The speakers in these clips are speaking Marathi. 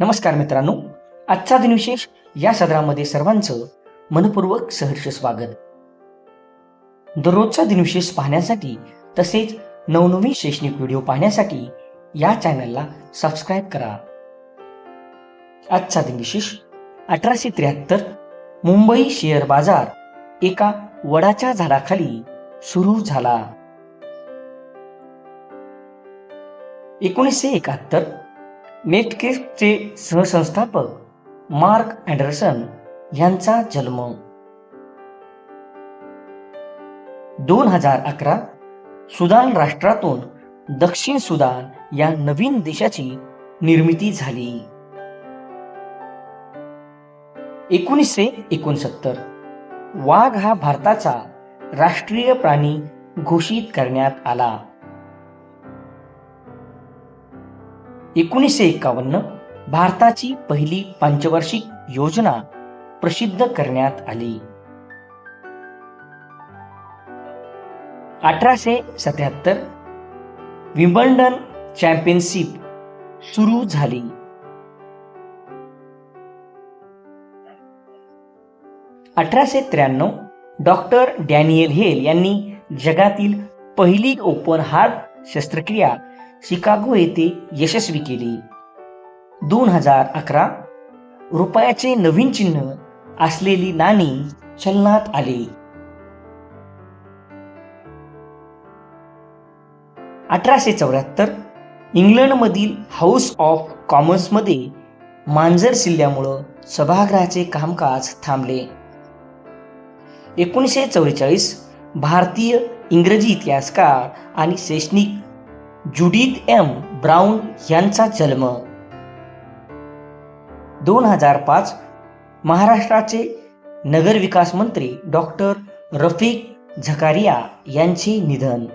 नमस्कार मित्रांनो आजचा दिनविशेष या सदरामध्ये सर्वांचं मनपूर्वक सहर्ष स्वागत. दररोजचा दिनविशेष पाहण्यासाठी तसेच नवनवीन शैक्षणिक व्हिडिओ पाहण्यासाठी या चॅनलला सबस्क्राईब करा. आजचा दिनविशेष अठराशे त्र्याहत्तर मुंबई शेअर बाजार एका वडाच्या झाडाखाली सुरू झाला. एकोणीसशे एकाहत्तर नेटकेपचे सहसंस्थापक मार्क अँडरसन यांचा जन्म. दोन हजार अकरा सुदान राष्ट्रातून दक्षिण सुदान या नवीन देशाची निर्मिती झाली. एकोणीसशे एकोणसत्तर वाघ हा भारताचा राष्ट्रीय प्राणी घोषित करण्यात आला. एकोणीसशे एकावन्न भारताची पहिली पंचवार्षिक योजना प्रसिद्ध करण्यात आली. अठराशे सत्याहत्तर विम्बल्डन चॅम्पियनशिप सुरू झाली. अठराशे त्र्याण्णव डॉक्टर डॅनियल हेल यांनी जगातील पहिली ओपन हार्ट शस्त्रक्रिया शिकागो येथे यशस्वी केली. दोन हजार अकरा रुपयाचे नवीन चिन्ह असलेली नाणी चलनात आली. अठराशे चौऱ्याहत्तर इंग्लंडमधील हाऊस ऑफ कॉमन्समध्ये मांजर शिल्ल्यामुळं सभागृहाचे कामकाज थांबले. एकोणीसशे चौवेचाळीस भारतीय इंग्रजी इतिहासकार आणि शैक्षणिक जुडीत एम ब्राऊन यांचा जन्म. दोन हजार पाच महाराष्ट्राचे नगरविकास मंत्री डॉक्टर रफिक झकारिया यांचे निधन.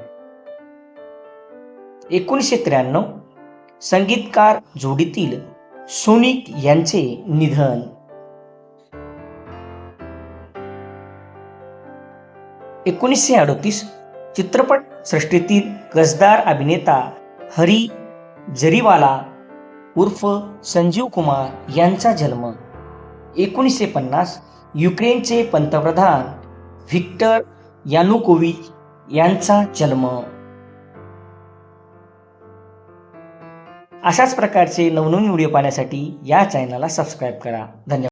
एकोणीसशे त्र्याण्णव संगीतकार जोडीतील सोनिक यांचे निधन. एकोणीसशे अडतीस चित्रपट सृष्टीतील गजदार अभिनेता हरी जरीवाला उर्फ संजीव कुमार यांचा जन्म एकोणीसशे पन्नास युक्रेनचे पंतप्रधान व्हिक्टर यानुकोविच यांचा जन्म. अशाच प्रकारचे नवनवीन व्हिडिओ पाहण्यासाठी या चॅनलला सबस्क्राईब करा. धन्यवाद.